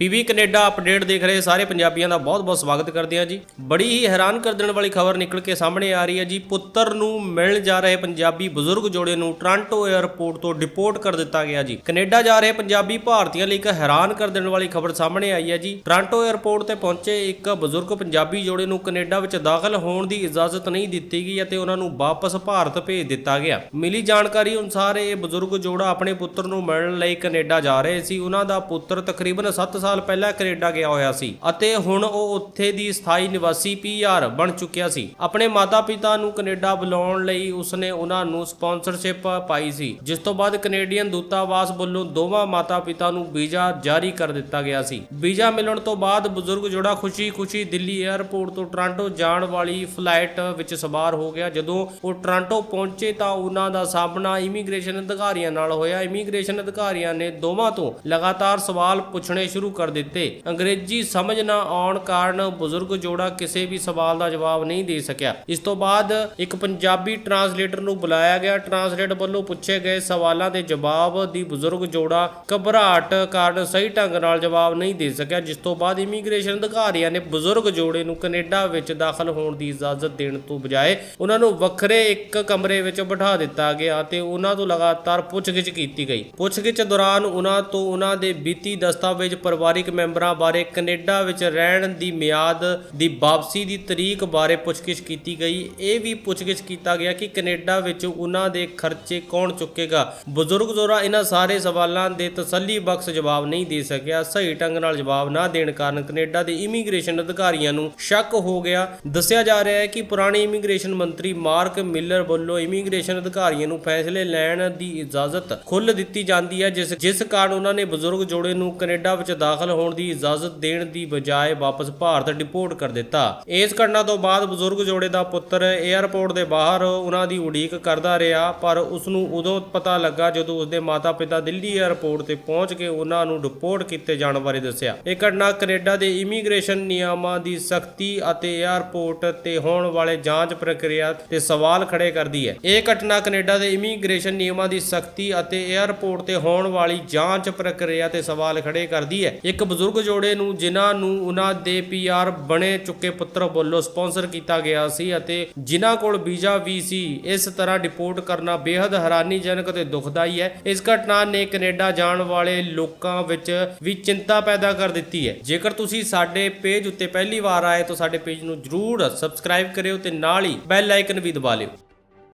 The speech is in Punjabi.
ਪੀਵੀ ਕੈਨੇਡਾ ਅਪਡੇਟ ਦੇਖ ਰਹੇ ਸਾਰੇ ਪੰਜਾਬੀਆਂ ਦਾ ਬਹੁਤ-ਬਹੁਤ ਸਵਾਗਤ ਕਰਦੇ ਹਾਂ ਜੀ। ਬੜੀ ਹੀ ਹੈਰਾਨ ਕਰ ਦੇਣ ਵਾਲੀ ਖਬਰ ਨਿਕਲ ਕੇ ਸਾਹਮਣੇ ਆ ਰਹੀ ਹੈ ਜੀ। ਪੁੱਤਰ ਨੂੰ ਮਿਲਣ ਜਾ ਰਹੇ ਪੰਜਾਬੀ ਬਜ਼ੁਰਗ ਜੋੜੇ ਨੂੰ ਟ੍ਰਾਂਟੋ 에ਅਰਪੋਰਟ ਤੋਂ ਡਿਪੋਰਟ ਕਰ ਦਿੱਤਾ ਗਿਆ ਜੀ। ਕੈਨੇਡਾ ਜਾ ਰਹੇ ਪੰਜਾਬੀ ਭਾਰਤੀਆਂ ਲਈ ਇੱਕ ਹੈਰਾਨ ਕਰ ਦੇਣ ਵਾਲੀ ਖਬਰ ਸਾਹਮਣੇ ਆਈ ਹੈ ਜੀ। ਟ੍ਰਾਂਟੋ 에ਅਰਪੋਰਟ ਤੇ ਪਹੁੰਚੇ ਇੱਕ ਬਜ਼ੁਰਗ ਪੰਜਾਬੀ ਜੋੜੇ ਨੂੰ ਕੈਨੇਡਾ ਵਿੱਚ ਦਾਖਲ ਹੋਣ ਦੀ ਇਜਾਜ਼ਤ ਨਹੀਂ ਦਿੱਤੀ ਗਈ ਅਤੇ ਉਹਨਾਂ ਨੂੰ ਵਾਪਸ ਭਾਰਤ ਭੇਜ ਦਿੱਤਾ ਗਿਆ। ਮਿਲੀ ਜਾਣਕਾਰੀ ਅਨੁਸਾਰ ਇਹ ਬਜ਼ੁਰਗ ਜੋੜਾ ਆਪਣੇ ਪੁੱਤਰ ਨੂੰ ਮਿਲਣ ਲਈ ਕੈਨੇਡਾ ਜਾ ਰਹੇ ਸੀ। ਉਹਨਾਂ ਦਾ ਪੁੱਤਰ ਤਕਰੀਬਨ 7 ਸਾਲ ਪਹਿਲਾਂ ਕੈਨੇਡਾ ਗਿਆ ਹੋਇਆ ਸੀ ਅਤੇ ਹੁਣ ਉਹ ਉੱਥੇ ਦੀ ਸਥਾਈ ਨਿਵਾਸੀ ਪੀਆਰ ਬਣ ਚੁੱਕਿਆ ਸੀ। ਆਪਣੇ ਮਾਤਾ-ਪਿਤਾ ਨੂੰ ਕੈਨੇਡਾ ਬੁਲਾਉਣ ਲਈ ਉਸਨੇ ਉਹਨਾਂ ਨੂੰ ਸਪਾਂਸਰਸ਼ਿਪ ਪਾਈ ਸੀ, ਜਿਸ ਤੋਂ ਬਾਅਦ ਕੈਨੇਡੀਅਨ ਦੂਤਾਵਾਸ ਵੱਲੋਂ ਦੋਵਾਂ ਮਾਤਾ-ਪਿਤਾ ਨੂੰ ਵੀਜ਼ਾ ਜਾਰੀ ਕਰ ਦਿੱਤਾ ਗਿਆ ਸੀ। ਵੀਜ਼ਾ ਮਿਲਣ ਤੋਂ ਬਾਅਦ ਬਜ਼ੁਰਗ ਜੋੜਾ ਖੁਸ਼ੀ-ਖੁਸ਼ੀ ਦਿੱਲੀ 에ਅਰਪੋਰਟ ਤੋਂ ਟੋਰਾਂਟੋ ਜਾਣ ਵਾਲੀ ਫਲਾਈਟ ਵਿੱਚ ਸਵਾਰ ਹੋ ਗਿਆ। ਜਦੋਂ ਉਹ ਟੋਰਾਂਟੋ ਪਹੁੰਚੇ ਤਾਂ ਉਹਨਾਂ ਦਾ ਸਾਹਮਣਾ ਇਮੀਗ੍ਰੇਸ਼ਨ ਅਧਿਕਾਰੀਆਂ ਨਾਲ ਹੋਇਆ। ਇਮੀਗ੍ਰੇਸ਼ਨ ਅਧਿਕਾਰੀਆਂ ਨੇ ਦੋਵਾਂ ਤੋਂ ਲਗਾਤਾਰ ਸਵਾਲ ਪੁੱਛਣੇ ਸ਼ੁਰੂ ਕਰ ਦਿੱਤੇ। ਅੰਗਰੇਜ਼ੀ ਸਮਝ ਨਾ ਆਉਣ ਕਾਰਨ ਬਜ਼ੁਰਗ ਜੋੜਾ ਕਿਸੇ ਵੀ ਸਵਾਲ ਦਾ ਜਵਾਬ ਨਹੀਂ ਦੇ ਸਕਿਆ। ਇਸ ਤੋਂ ਬਾਅਦ ਇੱਕ ਪੰਜਾਬੀ ਟਰਾਂਸਲੇਟਰ ਨੂੰ ਬੁਲਾਇਆ ਗਿਆ। ਟਰਾਂਸਲੇਟਰ ਵੱਲੋਂ ਪੁੱਛੇ ਗਏ ਸਵਾਲਾਂ ਦੇ ਜਵਾਬ ਦੀ ਬਜ਼ੁਰਗ ਜੋੜਾ ਘਬਰਾਹਟ ਕਾਰਨ ਸਹੀ ਢੰਗ ਨਾਲ ਜਵਾਬ ਨਹੀਂ ਦੇ ਸਕਿਆ, ਜਿਸ ਤੋਂ ਬਾਅਦ ਇਮੀਗ੍ਰੇਸ਼ਨ ਅਧਿਕਾਰੀਆਂ ਨੇ ਬਜ਼ੁਰਗ ਜੋੜੇ ਨੂੰ ਕੈਨੇਡਾ ਵਿੱਚ ਦਾਖਲ ਹੋਣ ਦੀ ਇਜਾਜ਼ਤ ਦੇਣ ਤੋਂ ਬਜਾਏ ਉਹਨਾਂ ਨੂੰ ਵੱਖਰੇ ਇੱਕ ਕਮਰੇ ਵਿੱਚ ਬਿਠਾ ਦਿੱਤਾ ਗਿਆ ਤੇ ਉਹਨਾਂ ਤੋਂ ਲਗਾਤਾਰ ਪੁੱਛਗਿੱਛ ਕੀਤੀ ਗਈ। ਪੁੱਛਗਿੱਛ ਦੌਰਾਨ ਉਹਨਾਂ ਤੋਂ ਉਹਨਾਂ ਦੇ ਬੀਤੀ ਦਸਤਾਵੇਜ਼ ਪਰਿਵਾਰਿਕ ਮੈਂਬਰਾਂ ਬਾਰੇ ਕੈਨੇਡਾ ਵਿੱਚ ਰਹਿਣ ਦੀ ਮਿਆਦ ਦੀ ਵਾਪਸੀ ਦੀ ਤਰੀਕ ਬਾਰੇ ਪੁੱਛਗਿੱਛ ਕੀਤੀ ਗਈ। ਇਹ ਵੀ ਪੁੱਛਗਿੱਛ ਕੀਤਾ ਗਿਆ ਕਿ ਕੈਨੇਡਾ ਵਿੱਚ ਉਹਨਾਂ ਦੇ ਖਰਚੇ ਕੌਣ ਚੁੱਕੇਗਾ। ਬਜ਼ੁਰਗ ਜ਼ੋਰਾ, ਇਹਨਾਂ ਸਾਰੇ ਸਵਾਲਾਂ ਦੇ ਤਸੱਲੀ ਜਵਾਬ ਨਹੀਂ ਦੇ ਸਕਿਆ। ਸਹੀ ਢੰਗ ਨਾਲ ਜਵਾਬ ਨਾ ਦੇਣ ਕਾਰਨ ਕੈਨੇਡਾ ਦੇ ਇਮੀਗ੍ਰੇਸ਼ਨ ਅਧਿਕਾਰੀਆਂ ਨੂੰ ਸ਼ੱਕ ਹੋ ਗਿਆ। ਦੱਸਿਆ ਜਾ ਰਿਹਾ ਹੈ ਕਿ ਪੁਰਾਣੇ ਇਮੀਗ੍ਰੇਸ਼ਨ ਮੰਤਰੀ ਮਾਰਕ ਮਿਲਰ ਵੱਲੋਂ ਇਮੀਗ੍ਰੇਸ਼ਨ ਅਧਿਕਾਰੀਆਂ ਨੂੰ ਫੈਸਲੇ ਲੈਣ ਦੀ ਇਜਾਜ਼ਤ ਖੁੱਲ੍ਹ ਦਿੱਤੀ ਜਾਂਦੀ ਹੈ, ਜਿਸ ਜਿਸ ਕਾਰਨ ਉਹਨਾਂ ਨੇ ਬਜ਼ੁਰਗ ਜੋੜੇ ਨੂੰ ਕੈਨੇਡਾ ਵਿੱਚ ਦਾਖਲ ਹੋਣ ਦੀ ਇਜਾਜ਼ਤ ਦੇਣ ਦੀ ਬਜਾਏ ਵਾਪਸ ਭਾਰਤ ਡਿਪੋਰਟ ਕਰ ਦਿੱਤਾ। ਇਸ ਘਟਨਾ ਤੋਂ ਬਾਅਦ ਬਜ਼ੁਰਗ ਜੋੜੇ ਦਾ ਪੁੱਤਰ 에ਅਰਪੋਰਟ ਦੇ ਬਾਹਰ ਉਹਨਾਂ ਦੀ ਉਡੀਕ ਕਰਦਾ ਰਿਹਾ, ਪਰ ਉਸ ਨੂੰ ਉਦੋਂ ਪਤਾ ਲੱਗਾ ਜਦੋਂ ਉਸ ਦੇ ਮਾਤਾ-ਪਿਤਾ ਦਿੱਲੀ 에ਅਰਪੋਰਟ ਤੇ ਪਹੁੰਚ ਕੇ ਉਹਨਾਂ ਨੂੰ ਡਿਪੋਰਟ ਕੀਤੇ ਜਾਣ ਬਾਰੇ ਦੱਸਿਆ। ਇਹ ਘਟਨਾ ਕੈਨੇਡਾ ਦੇ ਇਮੀਗ੍ਰੇਸ਼ਨ ਨਿਯਮਾਂ ਦੀ ਸਖਤੀ ਅਤੇ 에ਅਰਪੋਰਟ ਤੇ ਹੋਣ ਵਾਲੇ ਜਾਂਚ ਪ੍ਰਕਿਰਿਆ ਤੇ ਸਵਾਲ ਖੜੇ ਕਰਦੀ ਹੈ। ਇਹ ਘਟਨਾ ਕੈਨੇਡਾ ਦੇ ਇਮੀਗ੍ਰੇਸ਼ਨ ਨਿਯਮਾਂ ਦੀ ਸਖਤੀ ਅਤੇ 에ਅਰਪੋਰਟ ਤੇ ਹੋਣ ਵਾਲੀ ਜਾਂਚ ਪ੍ਰਕਿਰਿਆ ਤੇ ਸਵਾਲ ਖੜੇ ਕਰਦੀ ਹੈ। ਇੱਕ ਬਜ਼ੁਰਗ ਜੋੜੇ ਨੂੰ, ਜਿਨ੍ਹਾਂ ਨੂੰ ਉਹਨਾਂ ਦੇ ਪੀਆਰ ਬਣੇ ਚੁੱਕੇ ਪੁੱਤਰ ਵੱਲੋਂ ਸਪਾਂਸਰ ਕੀਤਾ ਗਿਆ ਸੀ ਅਤੇ ਜਿਨ੍ਹਾਂ ਕੋਲ ਵੀਜ਼ਾ ਵੀ ਸੀ, ਇਸ ਤਰ੍ਹਾਂ ਡਿਪੋਰਟ ਕਰਨਾ ਬੇहद ਹੈਰਾਨੀਜਨਕ ਅਤੇ ਦੁਖਦਾਈ ਹੈ। ਇਸ ਘਟਨਾ ਨੇ ਕੈਨੇਡਾ ਜਾਣ ਵਾਲੇ ਲੋਕਾਂ ਵਿੱਚ ਵੀ ਚਿੰਤਾ ਪੈਦਾ ਕਰ ਦਿੱਤੀ ਹੈ। ਜੇਕਰ ਤੁਸੀਂ ਸਾਡੇ ਪੇਜ ਉੱਤੇ ਪਹਿਲੀ ਵਾਰ ਆਏ, ਤਾਂ ਸਾਡੇ ਪੇਜ ਨੂੰ ਜਰੂਰ ਸਬਸਕ੍ਰਾਈਬ ਕਰਿਓ ਤੇ ਨਾਲ ਹੀ ਬੈਲ ਆਈਕਨ ਵੀ ਦਬਾ ਲਿਓ।